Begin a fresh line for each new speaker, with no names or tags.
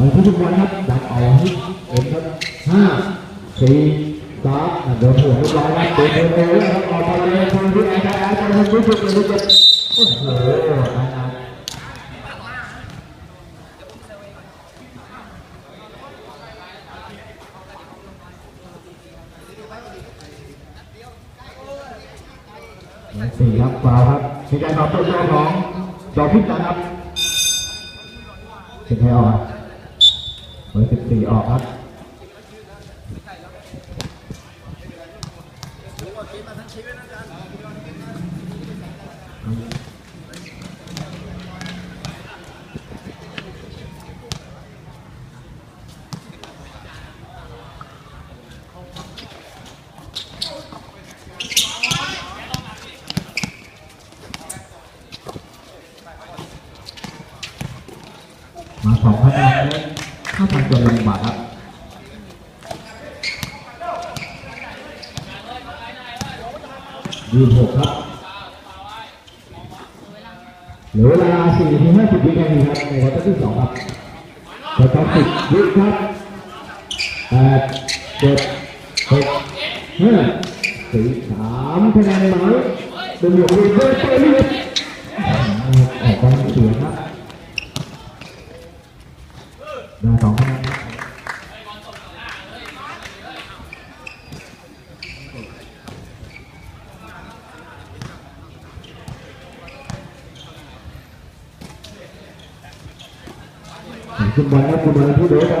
อยทุกทุกวันครับดักเอาให้เอ็มครับห้าสี่สามเดินหัวเรียบร้อยครับเดินเดินเดินครับออกมาเลยทางที่ไอ้ชายไอ้ชายทำรู้สึกรู้สึกโอ้โหนะครับสี่ครับฟาวครับเป็นการตอบโต้ของดอกพิจันครับเป็นใครออก เบอร์สิบสี่ออกครับมาสองคะแนนเลย เข้าทางตัวลงบาทครับยี่สิบหกครับเหลือเวลาสี่ถึงห้าสิบวินาทีครับในควอเตอร์ที่สองครับควอเตอร์สิบวิครับแปดเจ็ดหกห้าสี่สามคะแนนหมายเป็นหมวกเลยเบอร์เตอร์นี่ครับออกไปเสียครับ ได้สองคะแนนครับคุณบอลครับคุณบอลผู้